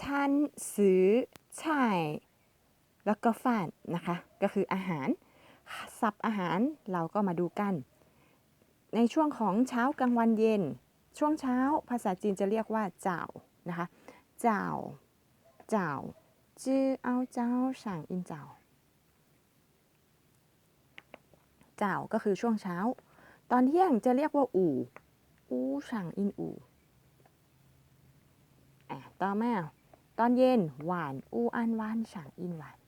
ชันซื้อใช่แล้วก็ฟานนะคะ ก็คืออาหารสับอาหารเราก็มาดูกัน ในช่วงของเช้ากลางวันเย็น ช่วงเช้าภาษาจีนจะเรียกว่าเจ้านะคะเจ้าเจ้าจื้อเอาเจ้าสั่งอินเจ้าเจ้าก็คือช่วงเช้า ตอนเที่ยงจะเรียกว่าอู่อู่สั่งอินอู่อะต่อมา ตอนเย็นหวานอูอันหวานสั่งอินหวาน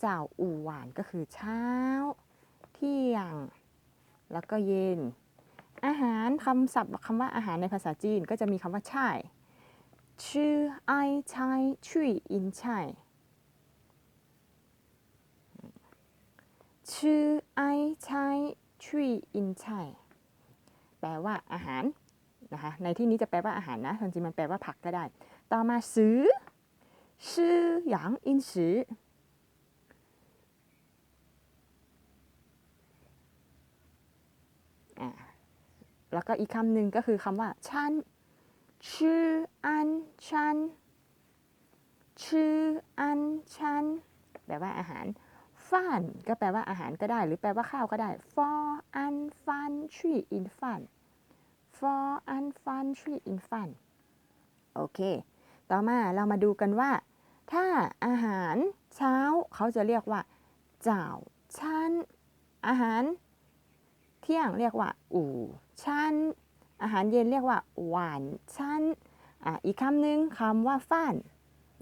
เจ้าอู่หวานก็คือเช้า เที่ยง แล้วก็เย็น อาหารคำศัพท์คำว่าอาหารในภาษาจีนก็จะมีคำว่าช่ายชื่อไอชายชุยอินช่ายชื่อไอชายชุยอินช่ายแปลว่าอาหาร นะคะในที่นี้จะแปลว่าอาหารนะจริงๆมันแปลว่าผักก็ได้ ต่อมาซื้อชื่อหยางอินซื้อแล้วก็อีกคำหนึ่งก็คือคำว่าชันชื่ออันชันชื่ออันชันแปลว่าอาหารฟันก็แปลว่าอาหารก็ได้ หรือแปลว่าข้าวก็ได้ for an fun tree in fun for an fun tree in fun โอเค ต่อมาเรามาดูกันว่า ถ้าอาหารเช้าเขาจะเรียกว่าเจ้าชันอาหารเที่ยงเรียกว่า อู่ชันอาหารเย็นเรียกว่า หวานชันอะอีกคำหนึ่งคำว่าฟ้าน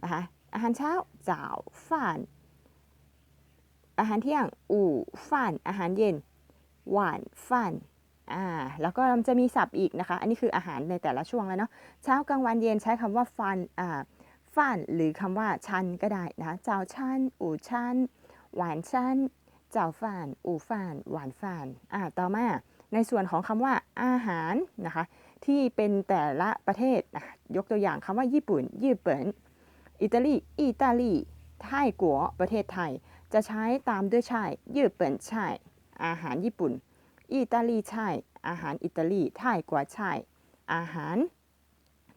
นะคะอาหารเช้าเจ้าฟ้าน อาหารเที่ยง อู่ฟ้าน อาหารเย็น หวานฟ้าน อ่าแล้วก็มันจะมีศัพท์อีกนะคะ อันนี้คืออาหารในแต่ละช่วงแล้วเนาะเช้ากลางวันเย็นใช้คำว่าฟันอ่าฟ้านหรือคำว่าชันก็ได้นะคะเจ้าชันอู่ชันหวานชันเจ้าฟ่านอู่ฟ่านหวานฟ่านอ่าต่อมาในส่วนของคำว่าอาหารนะคะ ที่เป็นแต่ละประเทศนะยกตัวอย่างคำว่าญี่ปุ่นญี่ปุ่นอิตาลีอิตาลีไทยกัวประเทศไทย จะใช้ตามด้วยใช่ญี่ปุ่นใช่อาหารญี่ปุ่น อิตาลีใช่ อาหารอิตาลีไทยกัวใช่ อาหาร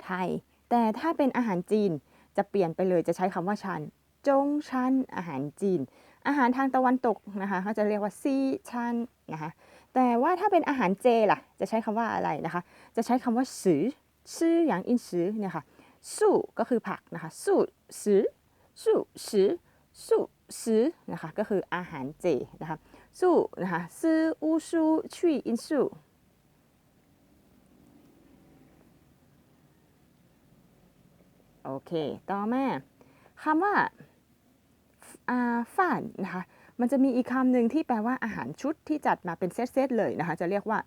ไทย แต่ถ้าเป็นอาหารจีนจะเปลี่ยนไปเลยจะใช้คำว่าชัน จงชัน อาหารจีน อาหารทางตะวันตกนะคะเขาจะเรียกว่าซีชันนะคะ แต่ว่าถ้าเป็นอาหารเจล่ะ จะใช้คำว่าอะไรนะคะ จะใช้คำว่าสือชื่ออย่างอินสือเนี่ยค่ะสู้ก็คือผักนะคะ สู้สือสู้สือสู้สือนะคะ ก็คืออาหารเจนะคะ สู้นะคะซื้ออูซูชุยอินสูโอเค ต่อมาคำว่าอ่าฟ่านนะคะมันจะมีอีกคำหนึ่งที่แปลว่าอาหารชุดที่จัดมาเป็นเซตๆเลยนะคะจะเรียกว่า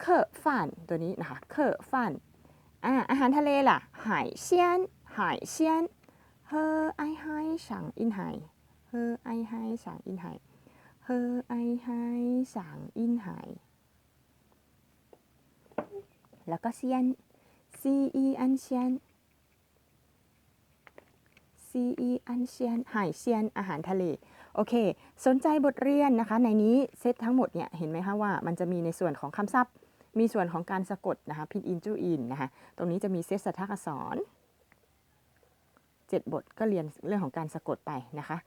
เคอฟ่านตัวนี้นะคะเคอฟ่านอ่าอาหารทะเลล่ะหายเซียนหายเซียนเฮอไอไฮสั่งอินไฮเฮอไอไฮสั่งอินไฮ เฮอไอไฮสั่งอินไฮแล้วก็เซียน C E N เซียนซีอีอันเชียนหายเชียนอาหารทะเล โอเค สนใจบทเรียนนะคะ ในนี้เซตทั้งหมดเนี่ยเห็นไหมคะว่ามันจะมีในส่วนของคำศัพท์ มีส่วนของการสะกดนะคะพินอินจูอินนะคะ ตรงนี้จะมีเซตสัทธอักษรเจ็ดบทก็เรียนเรื่องของการสะกดไปนะคะ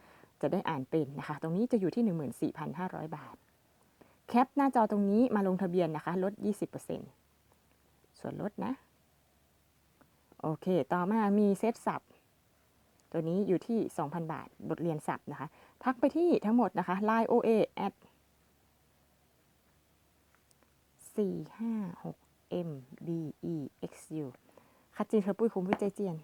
จะได้อ่านเป็นนะคะ ตรงนี้จะอยู่ที่ 14,500 บาท แคปหน้าจอตรงนี้มาลงทะเบียนนะคะ ลด 20%ส่วนลดนะ โอเค ต่อมามีเซตศัพท์ตัวนี้อยู่ที่ 2,000 บาท บทเรียนศัพท์นะคะ ทักไปที่ทั้งหมดนะคะ line oa at 456 m b e x u คัดจีนเธอปุ้ยคุ้มวิจัยเจียน